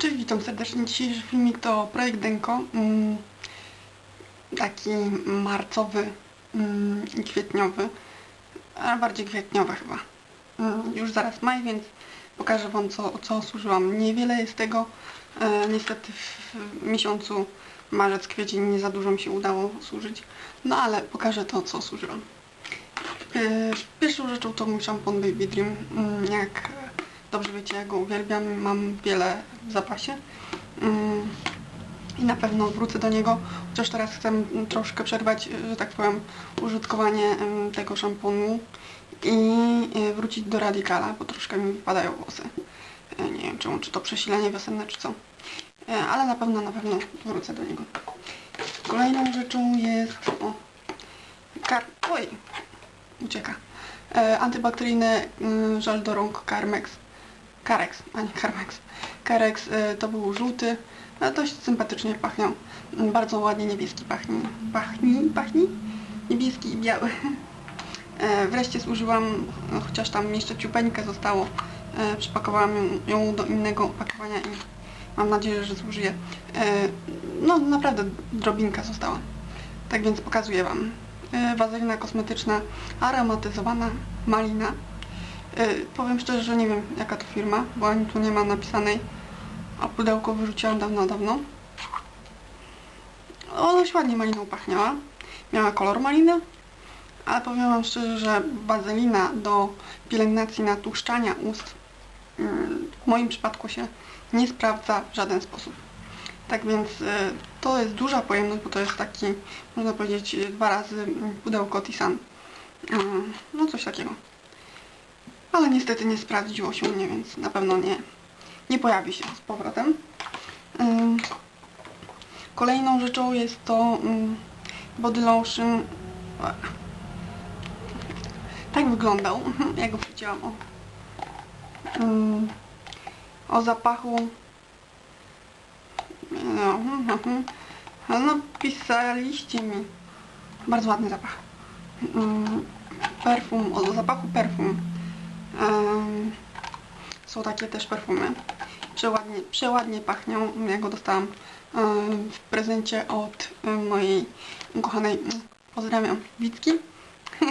Cześć, witam serdecznie. Dzisiejszy filmik to projekt Denko. mm, Taki marcowy mm, i kwietniowy. A bardziej kwietniowy chyba. Mm, Już zaraz maj, więc pokażę Wam co, co służyłam. Niewiele jest tego. E, Niestety w miesiącu marzec, kwiecień nie za dużo mi się udało służyć. No ale pokażę to co służyłam. E, Pierwszą rzeczą to mój szampon Baby Dream. Mm, Jak dobrze wiecie, ja go uwielbiam, mam wiele w zapasie. Mm, I na pewno wrócę do niego, chociaż teraz chcę mm, troszkę przerwać, że tak powiem, użytkowanie tego szamponu i e, wrócić do Radicala, bo troszkę mi wypadają włosy. E, Nie wiem czemu, czy to przesilenie wiosenne, czy co. E, Ale na pewno, na pewno wrócę do niego. Kolejną rzeczą jest... O, kar... Oj, ucieka. Antybakteryjny y, żel do rąk Carmex. Carex, a nie Carmex. Carex y, to był żółty, ale dość sympatycznie pachniał. Bardzo ładnie niebieski pachni. Pachni, pachni? Niebieski i biały. E, wreszcie zużyłam, no, chociaż tam jeszcze ciupeńkę zostało, e, przypakowałam ją, do innego opakowania i mam nadzieję, że zużyję. E, no naprawdę drobinka została. Tak więc pokazuję Wam. Wazelina kosmetyczna aromatyzowana malina. E, Powiem szczerze, że nie wiem jaka to firma, bo ani tu nie ma napisanej, a pudełko wyrzuciłam dawno, dawno. O, dość ładnie maliną pachniała. Miała kolor maliny, ale powiem Wam szczerze, że wazelina do pielęgnacji natłuszczania ust mm, w moim przypadku się nie sprawdza w żaden sposób. Tak więc y, to jest duża pojemność, bo to jest taki, można powiedzieć, dwa razy pudełko Tisan. Mm, No coś takiego. Ale niestety nie sprawdziło się u mnie, więc na pewno nie, nie pojawi się z powrotem. Kolejną rzeczą jest to body lotion. Tak wyglądał, jak go wrzuciłam. O, o zapachu no, no, pisaliście mi. Bardzo ładny zapach. Perfum, o zapachu perfum. Są takie też perfumy. Przeładnie, przeładnie pachnią. Ja go dostałam w prezencie od mojej ukochanej, pozdrawiam, Wicki.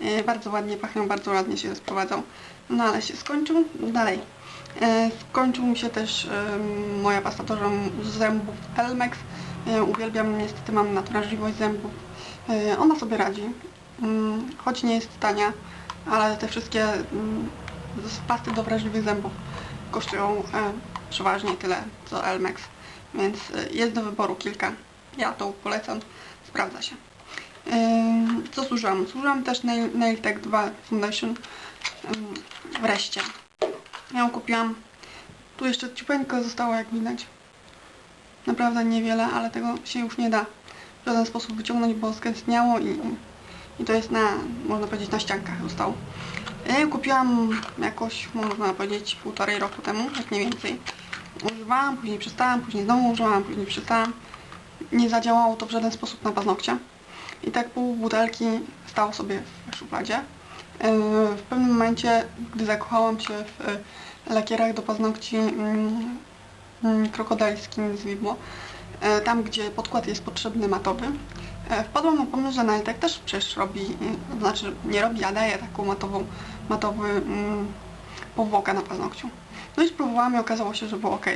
E, bardzo ładnie pachnią, bardzo ładnie się sprowadzał. No ale się skończył. Dalej. E, Skończył mi się też moja pasta do zęb- zębów Elmex. E, Uwielbiam, niestety mam nadwrażliwość zębów. Ona sobie radzi, Mm, choć nie jest tania, ale te wszystkie mm, pasty do wrażliwych zębów kosztują e, przeważnie tyle co Elmex, więc e, jest do wyboru kilka. Ja to polecam, sprawdza się. Ym, Co służyłam? Służyłam też Nail, Nail Tech 2 Foundation. Wreszcie. Ja kupiłam. Tu jeszcze ciupeńka została, jak widać. Naprawdę niewiele, ale tego się już nie da w żaden sposób wyciągnąć, bo skęstniało i, i to jest na, można powiedzieć, na ściankach zostało. Ja ją kupiłam jakoś, można powiedzieć, półtorej roku temu, jak nie więcej. Używałam, później przestałam, później znowu używałam, później przestałam. Nie zadziałało to w żaden sposób na paznokcie. I tak pół butelki stało sobie w szufladzie. Yy, W pewnym momencie, gdy zakochałam się w y, lakierach do paznokci mm, mm, krokodylskim z Lidło, e, tam gdzie podkład jest potrzebny matowy, e, wpadłam na pomysł, że Nailtek też przecież robi, y, znaczy nie robi, a daje taką matową, matowy mm, powłokę na paznokciu. No i spróbowałam i okazało się, że było ok.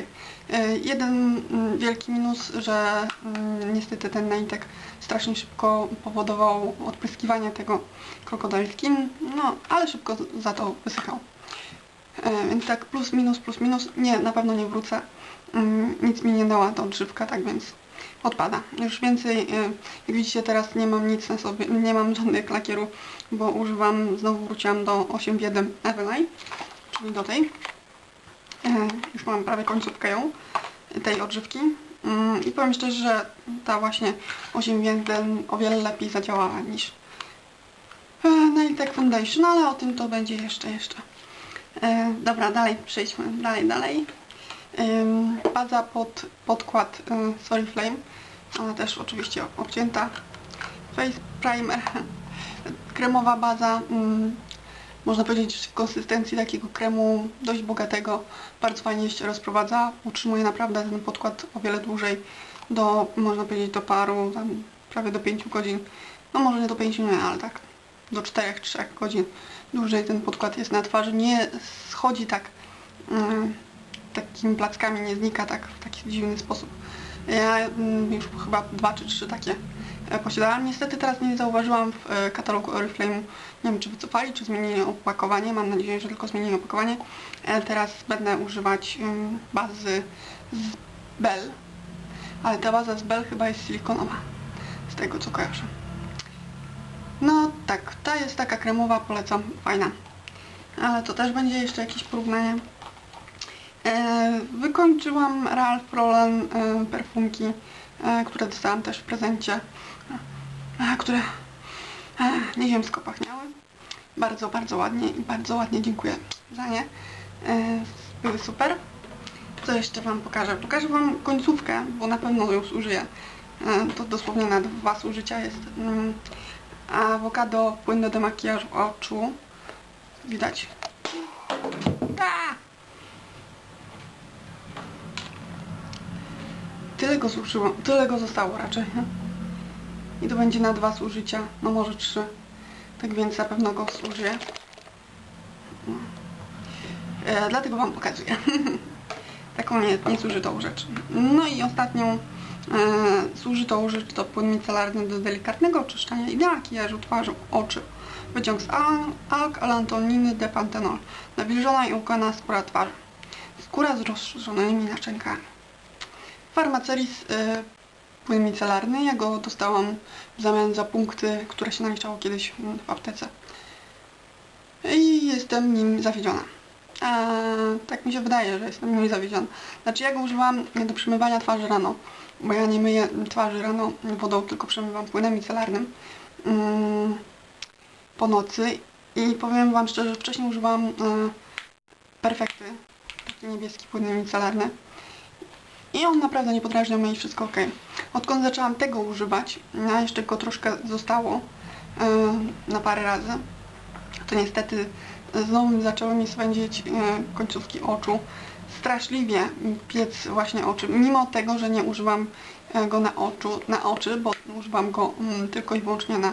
Jeden mm, wielki minus, że mm, niestety ten Nailtek strasznie szybko powodował odpryskiwanie tego krokodylskim, no ale szybko za to wysychał. E, Więc tak plus minus, plus minus. Nie, na pewno nie wrócę. Mm, Nic mi nie dała ta odżywka, tak więc odpada. Już więcej, e, jak widzicie teraz nie mam nic na sobie, nie mam żadnych lakierów, bo używam, znowu wróciłam do 8.1 Eveline, czyli do tej. E, Już mam prawie końcówkę ją, tej odżywki. Mm, I powiem szczerze, że ta właśnie 8.1 o wiele lepiej zadziałała niż e, Nail Tech Foundation, ale o tym to będzie jeszcze, jeszcze. Dobra, dalej przejdźmy, dalej, dalej. Baza pod podkład Sorry Flame, ona też oczywiście obcięta. Face Primer, kremowa baza, można powiedzieć, w konsystencji takiego kremu dość bogatego. Bardzo fajnie się rozprowadza, utrzymuje naprawdę ten podkład o wiele dłużej, do, można powiedzieć, do paru, tam prawie do 5 godzin. No może nie do 5 nie, ale tak do 4-3 godzin dłużej ten podkład jest na twarzy. Nie schodzi tak takimi plackami, nie znika tak w taki dziwny sposób. Ja mm, już chyba dwa czy trzy takie e, posiadałam. Niestety teraz nie zauważyłam w e, katalogu Oriflame'u, nie wiem czy wycofali, czy zmienili opakowanie. Mam nadzieję, że tylko zmienili opakowanie. E, Teraz będę używać mm, bazy z Bell, ale ta baza z Bell chyba jest silikonowa, z tego co kojarzę. No tak, ta jest taka kremowa, polecam, fajna. Ale to też będzie jeszcze jakieś porównanie. E, wykończyłam Ralph Lauren e, perfumki, e, które dostałam też w prezencie, które nieziemsko pachniały. Bardzo, bardzo ładnie i bardzo ładnie dziękuję za nie. Były super. Co jeszcze Wam pokażę? Pokażę Wam końcówkę, bo na pewno ją zużyję. To dosłownie na dwa zużycia jest. Mm, awokado, płyn do demakijażu oczu. Widać. Tyle go tyle go zostało raczej. I to będzie na dwa zużycia, no może trzy. Tak więc na pewno go. No. E, dlatego Wam pokazuję. Taką nie, niezużytą rzecz. No i ostatnią e, zużytą rzecz to płyn micelarny do delikatnego oczyszczania i makijażu twarzy, oczy. Wyciąg z al- alk-alantoniny depantenol. Nawilżona i ukłana skóra twarzy. Skóra z rozszerzonymi naczynkami. Farmaceris y, płyn micelarny. Ja go dostałam w zamian za punkty, które się naliczało kiedyś w aptece. I jestem nim zawiedziona. A, tak mi się wydaje, że jestem nim zawiedziona. Znaczy ja go używam do przemywania twarzy rano, bo ja nie myję twarzy rano wodą, tylko przemywam płynem micelarnym mm, po nocy. I powiem Wam szczerze, że wcześniej używałam y, perfekty, taki niebieski płyn micelarny. I on naprawdę nie podrażnia mnie i wszystko ok. Odkąd zaczęłam tego używać, a jeszcze go troszkę zostało yy, na parę razy, to niestety znowu zaczęły mi swędzić yy, końcówki oczu. Straszliwie piec właśnie oczy, mimo tego, że nie używam yy, go na, oczu, na oczy, bo używam go mm, tylko i wyłącznie na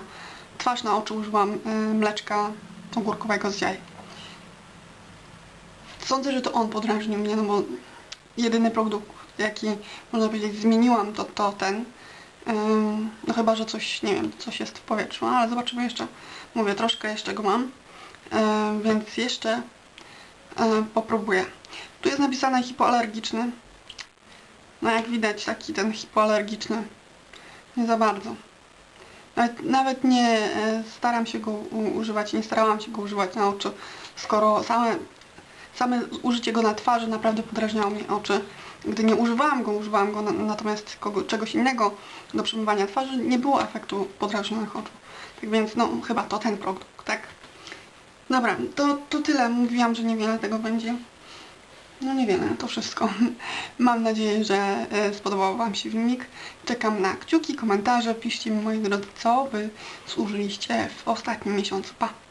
twarz, na oczy używam mleczka ogórkowego z jaj. Sądzę, że to on podrażnił mnie, no bo jedyny produkt, jaki można powiedzieć zmieniłam, to, to ten. No chyba, że coś, nie wiem, coś jest w powietrzu, ale zobaczymy jeszcze. Mówię, troszkę jeszcze go mam, więc jeszcze ym, popróbuję. Tu jest napisane hipoalergiczny. No jak widać, taki ten hipoalergiczny. Nie za bardzo. Nawet, nawet nie e, staram się go używać, nie starałam się go używać na oczy, skoro same Same użycie go na twarzy naprawdę podrażniało mi oczy. Gdy nie używałam go, używałam go na, natomiast kogo, czegoś innego do przemywania twarzy, nie było efektu podrażnionych oczu. Tak więc, no, chyba to ten produkt, tak? Dobra, to, to tyle. Mówiłam, że niewiele tego będzie. No niewiele, to wszystko. Mam nadzieję, że e, spodobał Wam się filmik. Czekam na kciuki, komentarze. Piszcie mi, moi drodzy, co Wy służyliście w ostatnim miesiącu. Pa!